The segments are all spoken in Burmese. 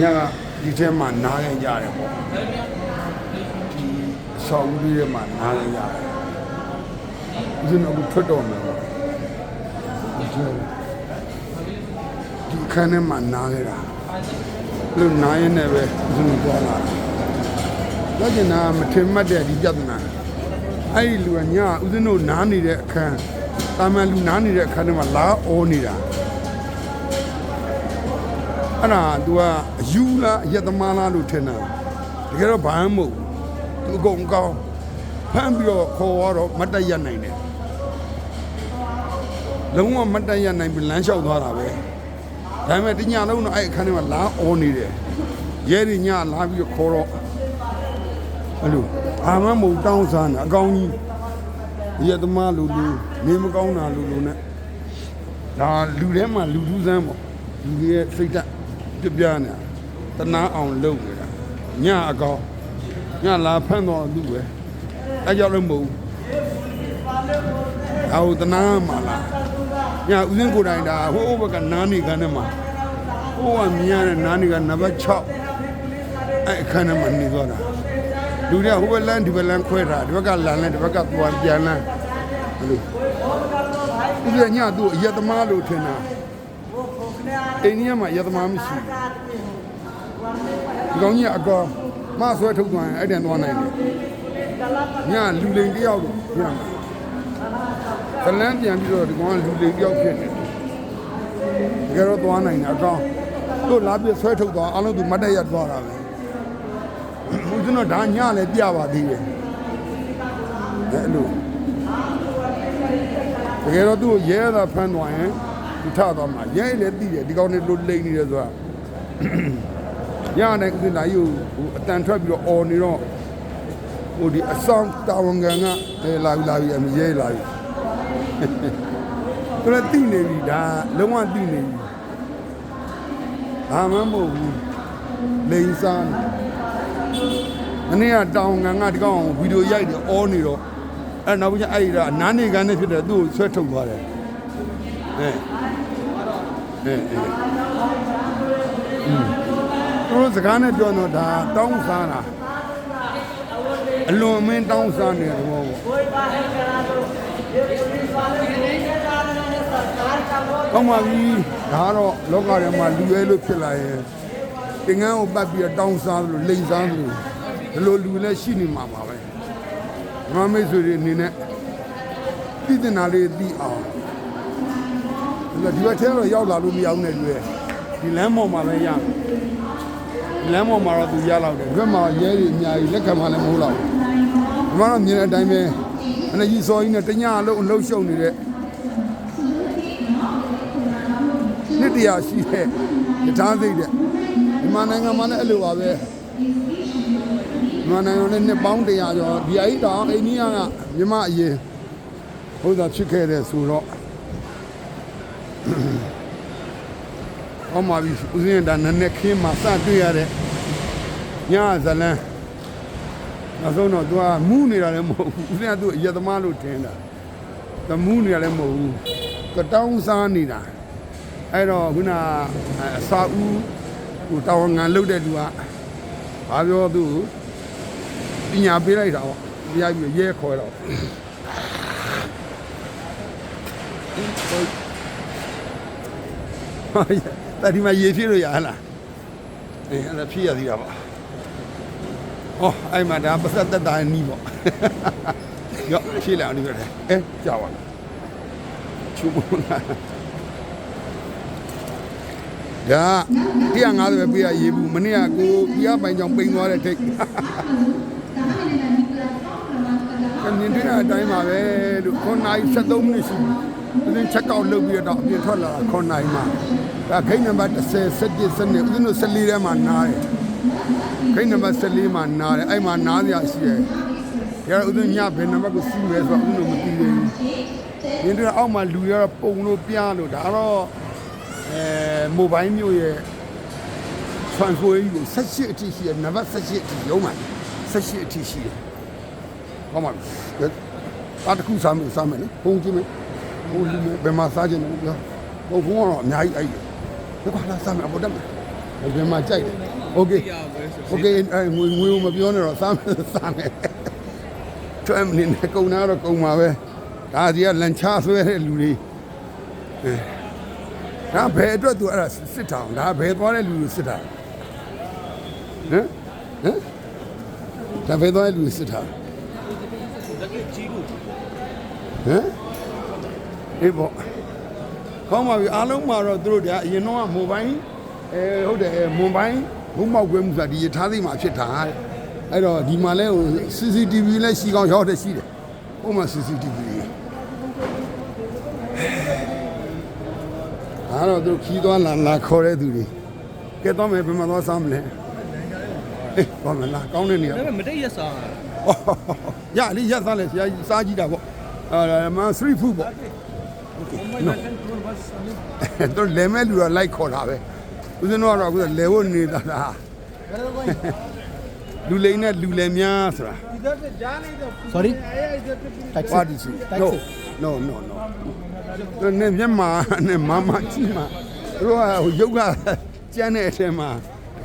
ညကဒီထဲမှာနားခဲ့ကြတယ်ပေါ့ဒီအဆောက်အဦလေးထဲမှာနားခဲ့ကြတယ်ဦးဇင်းတို့ထွက်တော်မယ်ပေါ့ဒီထဲဒီခန်းထဲမှာနားခဲ့တာလူနားရင်လည်းပဲဦးဇင်းတို့သွားလာတယ်လက်ကျင်နာမထင်မှတ်တဲ့ဒီပြဿနာအဲ့ဒီလူကညဦးဇင်းတို့နားနေတဲ့အခန်းတာမန်လူနားနေတဲ့အခန်းထဲမှာလာအော်နေတာ အဲ့ဒါ तू ကအယူလားအယက်သမားလားလို့ထင်တာတကယ်တော့ဘာမှမဟုတ်ဘူး तू အကုန်ကောင်းဖမ်းပြီးတော့ခေါ်ရတော့မတ်တက်ရနိုင်တယ်လုံးဝမတ်တက်ရနိုင်ပြီးလမ်းလျှောက်သွားတာပဲဒါပေမဲ့တညလုံးတော့အဲ့အခန်းထဲမှာလာအော်နေတယ်ရဲတွေညလာပြီးတော့ခေါ်တော့အဲ့လိုဘာမှမဟုတ်တောင်းစားနေအကောင်ကြီးအယက်သမားလူလူနေမကောင်းတာလူလူနဲ့ဒါလူထဲမှာလူထူးဆန်းပေါ့လူတွေရဲ့စိတ်ဓာတ် ပြပြနေတာတနာအောင်လုပ်နေတာညအကောင်ညလာဖမ်းတော့သူ့ပဲအဲကြောင့်လည်းမဟုတ်ဘူးအော်တနာမှာလားညဦးစင်းကိုယ်တိုင်ဒါဟိုးဘက်ကနားနေခန်းထဲမှာဟိုးကမြင်ရတဲ့နားနေကနံပါတ်6အဲအခန်းထဲမှာနေသွားတာလူတွေကဟိုဘက်လမ်းဒီဘက်လမ်းခွဲတာဒီဘက်ကလမ်းလဲဒီဘက်ကသွားပြန်လမ်းဘယ်လိုဒီကညသူ့အယက်သမားလို့ထင်တာ အိန္ဒိယမှာယက်သမားမရှိဘူးဒီကောင်ကြီးကအကောင်မဆွဲထုတ်သွားရင်အဲ့တန်သွားနိုင်တယ်ညလူလိန်တယောက်လို့ပြန်လာကလန်းပြန်ပြီးတော့ဒီကောင်ကလူလိန်တယောက်ဖြစ်နေတယ်တကယ်တော့သွားနိုင်တယ်အကောင်တို့လာပြဆွဲထုတ်သွားအလုံးသူမတ်တက်ရသွားတာပဲဦးဇင်းတော့ဒါညလည်းပြပါသေးတယ်အဲ့လိုတကယ်တော့သူ့ကိုရဲသာဖမ်းသွားရင်သူ ထသွားမှာရဲလည်းသိတယ်ဒီကောင်နဲ့လို့လိမ့်နေတယ်ဆိုတာရတဲ့ဥစဉ်လာယူဟိုအတန်ထွက်ပြီးတော့អော်နေတော့ဟိုဒီအဆောင်တာဝန်ခံကအဲလာပြီလာပြီအမရဲလာပြီသူလည်းသိနေပြီဒါလုံးဝသိနေပြီဘာမှမဟုတ်ဘူးလိန်စားနေမနေ့ကတာဝန်ခံကဒီကောင်ဗီဒီယိုရိုက်တယ်អော်နေတော့အဲ့နောက်ပြီးအဲ့ဒါနားနေကန်နဲ့ဖြစ်တယ်သူ့ကိုဆွဲထုတ်သွားတယ်အဲ အဲအဲอืมသူတို့စကားနဲ့ပြောတော့ဒါတောင်းစားတာအလွန်မင်းတောင်းစားနေတယ်ဘောပေါ့ကောင်းပါပြီဒါကတော့လောကထဲမှာလူရဲလို့ဖြစ်လာရင်တင်ငန်းကိုပတ်ပြီးတော့တောင်းစားလို့လိန်စားလို့ဒီလိုလူလည်းရှိနေမှာပါပဲမမိတ်ဆွေတွေအနေနဲ့ပြည်တင်တာလေးသိအောင် ဒီဒီဘက်ထဲတော့ရောက်လာလို့မရအောင်နဲ့တွေ့ဒီလမ်းပေါ်မှာပဲရမယ်ဒီလမ်းပေါ်မှာတော့သူရလောက်တယ်ဒီဘက်မှာရဲတွေအများကြီးလက်ခံမှလည်းမဟုတ်တော့ဘူးဒီမှာတော့မြင်တဲ့အတိုင်းပဲအနေကြီးစော်ကြီးနဲ့တညအလုံးအလုံးရှုံနေတဲ့နှစ်တရာရှိတဲ့ယထာစိတ်တဲ့ဒီမှာနိုင်ငံမှာလည်းအဲ့လိုပါပဲမြန်မာနိုင်ငံနဲ့နှစ်ပေါင်း100ကျော်ဒီအကြီးတောင်အိန္ဒိယကမြမအရင်ဘုရားဖြစ်ခဲ့တဲ့ဆိုတော့ ဟောမှာပြီဦးဇင်းဒါနည်းနည်းခင်းမှာစတွေ့ရတဲ့ညဇလန်းနောက်ဆုံးတော့ तू ကမူးနေတာလည်းမဟုတ်ဘူးဦးဇင်းကသူ့အယက်သမားလို့ထင်တာသူမူးနေတာလည်းမဟုတ်ဘူးကတောင်းစားနေတာအဲ့တော့ခုနအစာဦးဟိုတာဝန်ငံလုပ်တဲ့လူကဘာပြောသူ့ကိုပညာပေးလိုက်တာပေါ့တရားပြီးရဲခေါ်တော့ဟာ တတိမရေဖြစ်လို့ရဟလားအေးအဲ့ဒါဖြစ်ရသေးတာပေါ့ဟောအဲ့မှာဒါပစက်တက်တာနီးပေါ့ရော့ဖြစ်လာနေရတယ်အဲကြောက်ပါချူမနာဒါ150ပဲပြရရေးဘူးမနေ့ကကိုပြပိုင်ကြောင်ပိန်သွားတဲ့ထိတ်ကမြင်တွေ့တဲ့အတိုင်းပါပဲလို့9နာရီ73မိနစ်ရှိပြီ။ ဒီချက်ကောက်လုပ်ပြီးတော့အပြင်ထွက်လာတာ9နာရီမှဒါခိတ်နံပါတ်10 17 12ဦးဇင်းတို့14ထဲမှာနားတယ်။ခိတ်နံပါတ်14မှာနားတယ်အဲ့မှာနားစရာရှိတယ်။ဒါဦးဇင်းညဘယ်နံပါတ်ကိုစီးမယ်ဆိုတော့ဦးဇင်းတို့မသိသေးဘူး။မြင်တွေ့အောက်မှာလူရတော့ပုံလို့ပြားလို့ဒါတော့အဲမိုဘိုင်းမျိုးရဲ့ transfer ကြီးကို18အထိရှိတယ်နံပါတ်18အထိရုံးမှာ18အထိရှိတယ်ဟောမှာအားတစ်ခုစားမယ်စားမယ်လေဘုံကြည့်မယ် ဘုံလူမယ်ဘယ်မှာစားကြတယ်ပြောဘုံဘုံကတော့အများကြီးအဲ့ဒီဒီကွာလာစားမယ်အပေါ်တက်မယ် ဘယ်မှာကြိုက်တယ်โอเคโอเคအဲ့ငွေငွေကိုမပြောနဲ့တော့စားမယ်စားမယ်ကျွမ်းနေနဲ့ကုံနာတော့ကုံပါပဲဒါစီကလန်ချဆွဲတဲ့လူတွေအဲဒါဘယ်အတွက်သူအဲ့ဒါစစ်တောင်ဒါဘယ်သွားတဲ့လူတွေစစ်တာဟမ်ဟမ်ဒါဘယ်သွားတဲ့လူတွေစစ်တာ ဟမ် အေးပေါ့ကောင်းပါပြီအားလုံးမှာတော့သူတို့တရားအရင်တော့ကမိုဘိုင်းအဲဟုတ်တယ်မွန်ဘိုင်းဘုံမောက်ကွဲမှုဆိုတာဒီရထားသိမ်းမှာဖြစ်တာတဲ့အဲ့တော့ဒီမှာလဲဟို CCTV လဲရှိကောင်းရောက်တဲ့ရှိတယ်ဟိုမှာ CCTV အားတော့သူတို့ခီးသွားလာလာခေါ်တဲ့သူတွေကဲတော့မယ်ဘယ်မှာသွားစားမလဲအေးဘာမလားကောင်းတဲ့နေရာဒါပေမဲ့မတိတ်ရက်စားတာရလေရက်သားလဲဆရာကြီးစားကြည့်တာပေါ့အဲမစထရီဖူးပေါ့ တော့လဲမဲ့လူတော့လိုက်ခေါ်တာပဲဦးဇင်းတို့ကတော့အခုလဲဖို့နေတာလားလူလိန်နဲ့လူလဲများဆိုတာ sorry ပါတီစီ no no no no တော့နေမြန်မာနဲ့မမကြီးမှာတို့ကဟိုရုပ်ကကျန်းတဲ့အထက်မှာ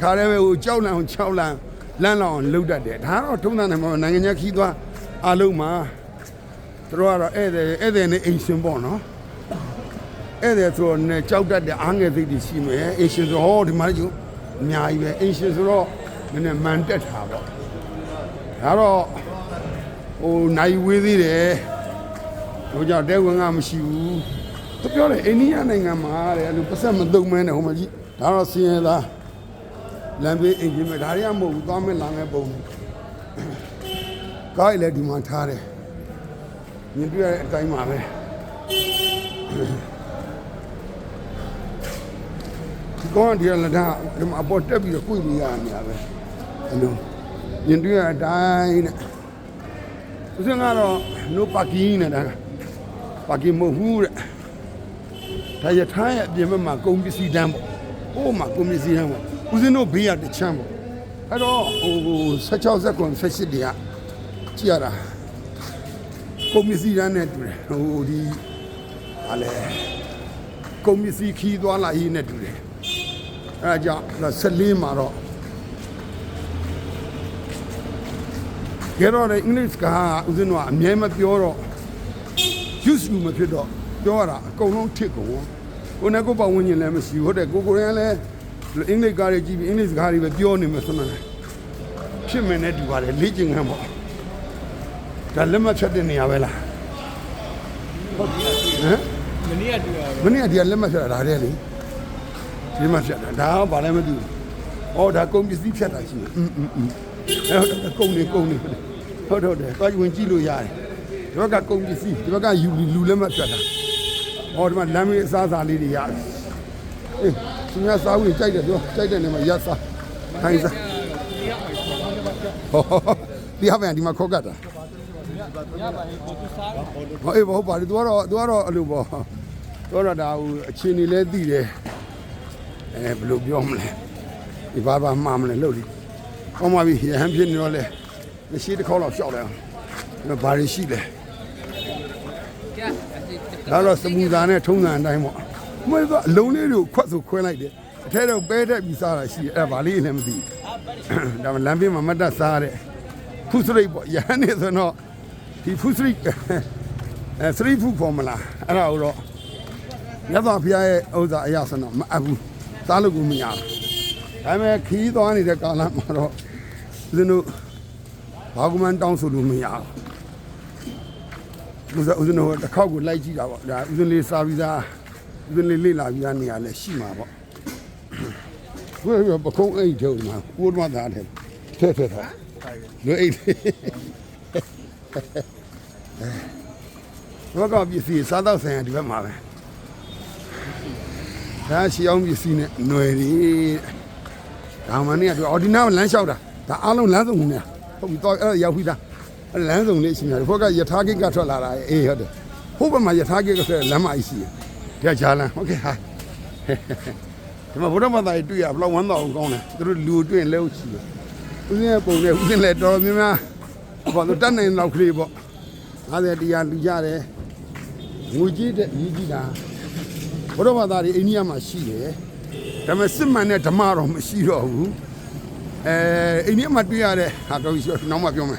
ခါရဲပဲဟိုကြောက်လန့်ချောက်လန့်လန့်လောင်လှုပ်တတ်တယ်ဒါတော့ထုံးတဲ့မှာနိုင်ငံခြားခီးသွားအလုံးမှာတို့ကတော့ဧည့်သည်ဧည့်သည်နဲ့အိမ်ရှင်ပေါ့နော် ဧည့်သည်ဆိုတော့ねကြောက်တတ်တဲ့အားငယ်စိတ်တွေရှိမယ်အိမ်ရှင်ဆိုဟောဒီမှာကျအများကြီးပဲအိမ်ရှင်ဆိုတော့နည်းနည်းမန်တက်တာပေါ့ဒါတော့ဟိုနိုင်ဝေးသေးတယ်တို့ကြောင့်တဲဝင်ကမရှိဘူးသူပြောတယ်အိန္ဒိယနိုင်ငံမှာတဲ့အဲ့လိုပတ်သက်မသုံးမဲနဲ့ဟိုမှာကြီးဒါတော့စင်ရသားလမ်းဘေးအင်ဂျင်မဲ့ဒါတွေကမဟုတ်ဘူးသွားမဲ့လာမဲ့ပုံကားလည်းဒီမှာထားတယ်မြင်တွေ့ရတဲ့အတိုင်းပါပဲဒီ ကောင်ကဒီကလက်ထားဒီမှာအပေါ်တက်ပြီးတော့ကိုယ်လို့ရနေရပဲအလုံးမြင်တွေ့ရတဲ့အတိုင်းနဲ့ဦးစင်ကတော့ no parking နဲ့ဒါကပါကင်မဟုတ်ဘူးတဲ့ဒါရထားရဲ့အပြင်ဘက်မှာကုန်ပစ္စည်းတန်းပေါ့ဟိုမှာကုန်ပစ္စည်းတန်းပေါ့ဦးဇင်းတို့ဘေးရတစ်ချမ်းပေါ့အဲ့တော့ဟို16ဇက်ကွန်18တည်းကကြည့်ရတာကုန်ပစ္စည်းတန်းနဲ့တူတယ်ဟိုဒီဟာလေကုန်ပစ္စည်းခီးသွားလာရေးနဲ့တူတယ် အဲ့ဒါကြောင့်14မှာတော့ကြတော့လေအင်္ဂလိပ်စကားကဦးဇင်းတို့ကအမြဲမပြောတော့ use လူမဖြစ်တော့ပြောရတာအကုန်လုံးထစ်ကုန်ကိုနဲ့ကိုပတ်ဝန်းကျင်လည်းမရှိဘူးဟုတ်တယ်ကိုကိုရန်လည်းအင်္ဂလိပ်ကားတွေကြည့်ပြီးအင်္ဂလိပ်စကားတွေပဲပြောနေမှာဆိုမှဖြစ်မယ်နဲ့တူပါတယ်လေ့ကျင့်ခန်းပေါ့ဒါလက်မချက်တဲ့နေရာပဲလားဟုတ်ဟမ်မနေ့ကတူရမနေ့ကဒီကလက်မချက်တာဒါတည်းလေ ဒီမှာချက်တာဒါကဘာလဲမသိဘူးဩဒါကုန်ပစ္စည်းဖြတ်တာရှိတယ်อืมอืมอืมအဲ့တော့ကုန်နေကုန်နေဟုတ်ဟုတ်တယ်သွားဝင်ကြည့်လို့ရတယ်ဒီဘက်ကကုန်ပစ္စည်းဒီဘက်ကယူလူလက်မဖြတ်တာဩဒီမှာလမ်းမေးအစားအစာလေးတွေရတယ်အေးသူများစားဝင်ကြိုက်တယ်ပြောကြိုက်တဲ့နေမှာရက်စားခိုင်းစားဟောဒီဟာပြန်ဒီမှာခေါက်ကတ်တာဟောအေးဘောပါဒီတော့တော့တော့တော့အဲ့လိုပေါ့တော့တော့ဒါဟိုအချင်းနေလဲသိတယ် အဲဘယ်လိုပြောမလဲဒီဘာဘာမှားမလဲလို့ဒီကောင်းပါပြီရဟန်းဖြစ်နေတော့လဲမရှိတစ်ခေါက်တော့ရှောက်လိုက်အောင်ဘာတွေရှိလဲဒါတော့စမူသာနဲ့ထုံးစံအတိုင်းပေါ့မင်းကအလုံးလေးတွေကိုခွတ်ဆိုခွဲလိုက်တယ်အထဲတော့ပဲတက်ပြီးစားတာရှိတယ်အဲ့ဒါဘာလေးလည်းမသိဘူးဒါမှလမ်းပြမှာမတ်တက်စားတဲ့ဖုစရိတ်ပေါ့ရဟန်းနေဆိုတော့ဒီဖုစရိတ်အဲစရိတ်ဖုဖော်မလားအဲ့ဒါတော့မြတ်စွာဘုရားရဲ့ဥစ္စာအရာဆိုတော့မအပ်ဘူး စားလို့ကိုမရဘူးဒါပေမဲ့ခီးသွားနေတဲ့ကာလမှာတော့ဦးဇင်းတို့ဘာကမှန်းတောင်းဆိုလို့မရဘူးဦးဇင်းဦးဇင်းတို့တစ်ခေါက်ကိုလိုက်ကြည့်တာပေါ့ဒါဦးဇင်းလေးစားပြီးသားဦးဇင်းလေးလေ့လာပြီးသားနေရာလည်းရှိမှာပေါ့ဘယ်လိုပကုံးအိတ်ထုံမှာဦးမသားတယ်ထဲထဲထားလွအိတ်ဘောကပစ္စည်းစားတော့ဆိုင်ရဒီဘက်မှာပဲ ဒါရှီအောင်ပစ္စည်းနဲ့ຫນွယ်တွေဒါမှမင်းကအော်ဒီနာလမ်းလျှောက်တာဒါအားလုံးလမ်းစုံနေဟုတ်ပြီတော့အဲ့ရောက်ပြီလားအဲ့လမ်းစုံလေးရှိနေတယ်ဘုကယထာကိကထွက်လာတာအေးဟုတ်တယ်ဟိုဘက်မှာယထာကိကဆိုလမ်းမအရှိတယ်ဒီကဂျာလန်ဟုတ်ကဲ့ဟာဒီမှာဘုရားမသားကြီးတွေ့ရဘလောက်ဝမ်းသာအောင်ကောင်းတယ်သူတို့လူတွေ့ရင်လဲဟုတ်ချီတယ်ဦးဇင်းရဲ့ပုံနဲ့ဦးဇင်းလည်းတော်တော်များများဘာလို့တတ်နိုင်လောက်ကလေးပေါ့50တရားလူကြတယ်ငွေကြီးတဲ့ကြီးကြီးတာ ဘုရားမသားကြီးအိန္ဒိယမှာရှိတယ်ဒါပေမဲ့စစ်မှန်တဲ့ဓမ္မတော့မရှိတော့ဘူးအဲအိန္ဒိယမှာတွေ့ရတဲ့ဟာတော့နောက်မှပြောမယ်